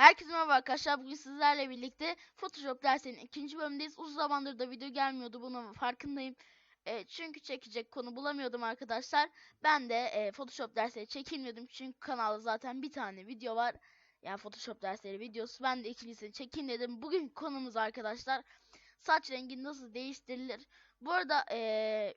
Herkese merhaba arkadaşlar. Bugün sizlerle birlikte Photoshop dersinin ikinci bölümündeyiz. Uzun zamandır da video gelmiyordu. Bunun farkındayım. E, çünkü çekecek konu bulamıyordum arkadaşlar. Ben de e, Photoshop dersleri çekilmiyordum. Çünkü kanalda zaten bir tane video var. Yani Photoshop dersleri videosu. Ben de ikincisini çekeyim dedim. Bugün konumuz arkadaşlar. Saç rengi nasıl değiştirilir? Bu arada e,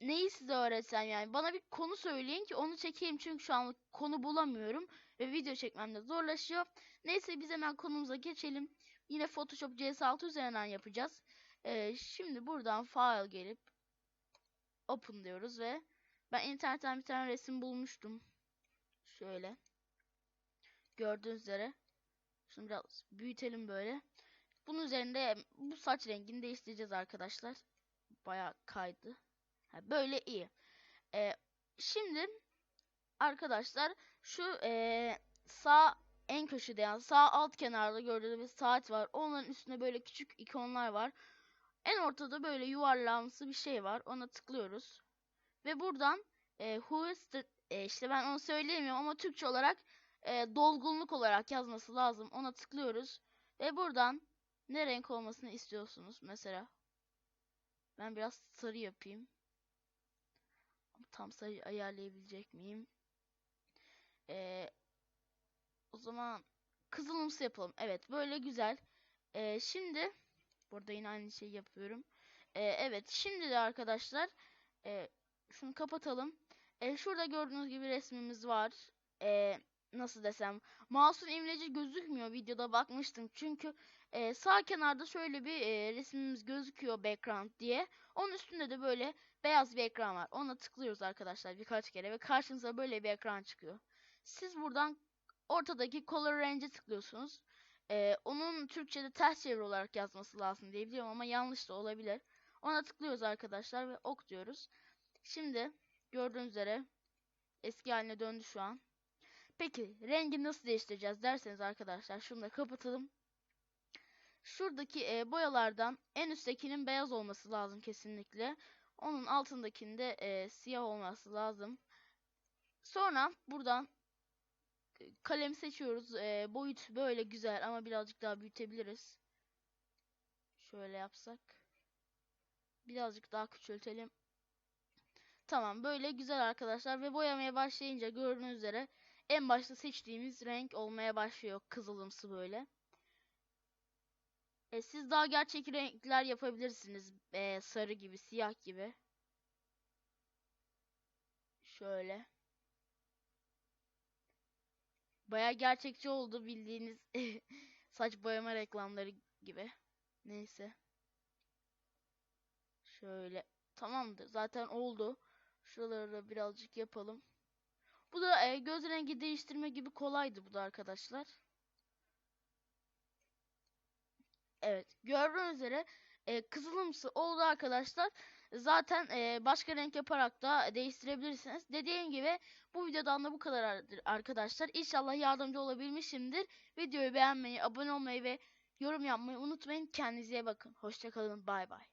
neyi size öğretsem yani. Bana bir konu söyleyin ki onu çekeyim. Çünkü şu an konu bulamıyorum. Ve video çekmem de zorlaşıyor. Neyse biz hemen konumuza geçelim. Yine Photoshop CS6 üzerinden yapacağız. Ee, şimdi buradan file gelip open diyoruz ve ben internetten bir tane resim bulmuştum. Şöyle. Gördüğünüz üzere. Şunu biraz büyütelim böyle. Bunun üzerinde bu saç rengini değiştireceğiz arkadaşlar. Bayağı kaydı. Böyle iyi. Ee, şimdi arkadaşlar şu ee, sağ en köşede yani sağ alt kenarda gördüğünüz bir saat var. Onların üstünde böyle küçük ikonlar var. En ortada böyle yuvarlamsı bir şey var. Ona tıklıyoruz. Ve buradan e, who is the, e, işte ben onu söyleyemiyorum ama Türkçe olarak e, dolgunluk olarak yazması lazım. Ona tıklıyoruz. Ve buradan ne renk olmasını istiyorsunuz mesela. Ben biraz sarı yapayım. Tam sarı ayarlayabilecek miyim? Ee, o zaman kızılımsı yapalım. Evet böyle güzel. Ee, şimdi burada yine aynı şeyi yapıyorum. Ee, evet şimdi de arkadaşlar e, şunu kapatalım. E, şurada gördüğünüz gibi resmimiz var. E, nasıl desem mouse'un imleci gözükmüyor videoda bakmıştım. Çünkü e, sağ kenarda şöyle bir e, resmimiz gözüküyor background diye. Onun üstünde de böyle beyaz bir ekran var. Ona tıklıyoruz arkadaşlar birkaç kere ve karşınıza böyle bir ekran çıkıyor. Siz buradan ortadaki color range'e tıklıyorsunuz. Ee, onun Türkçe'de ters çeviri olarak yazması lazım diye biliyorum ama yanlış da olabilir. Ona tıklıyoruz arkadaşlar ve ok diyoruz. Şimdi gördüğünüz üzere eski haline döndü şu an. Peki rengi nasıl değiştireceğiz derseniz arkadaşlar şunu da kapatalım. Şuradaki e, boyalardan en üsttekinin beyaz olması lazım kesinlikle. Onun altındakinde e, siyah olması lazım. Sonra buradan kalem seçiyoruz. E, boyut böyle güzel ama birazcık daha büyütebiliriz. Şöyle yapsak. Birazcık daha küçültelim. Tamam böyle güzel arkadaşlar ve boyamaya başlayınca gördüğünüz üzere en başta seçtiğimiz renk olmaya başlıyor. Kızılımsı böyle. E, siz daha gerçek renkler yapabilirsiniz. E, sarı gibi, siyah gibi. Şöyle. Baya gerçekçi oldu bildiğiniz saç boyama reklamları gibi. Neyse. Şöyle. Tamamdır. Zaten oldu. Şuraları da birazcık yapalım. Bu da e, göz rengi değiştirme gibi kolaydı bu da arkadaşlar. Evet. Gördüğünüz üzere e, kızılımsı oldu arkadaşlar. Zaten e, başka renk yaparak da değiştirebilirsiniz. Dediğim gibi bu videodan da bu kadar arkadaşlar. İnşallah yardımcı olabilmişimdir. Videoyu beğenmeyi, abone olmayı ve yorum yapmayı unutmayın. Kendinize bakın. Hoşçakalın. Bay bay.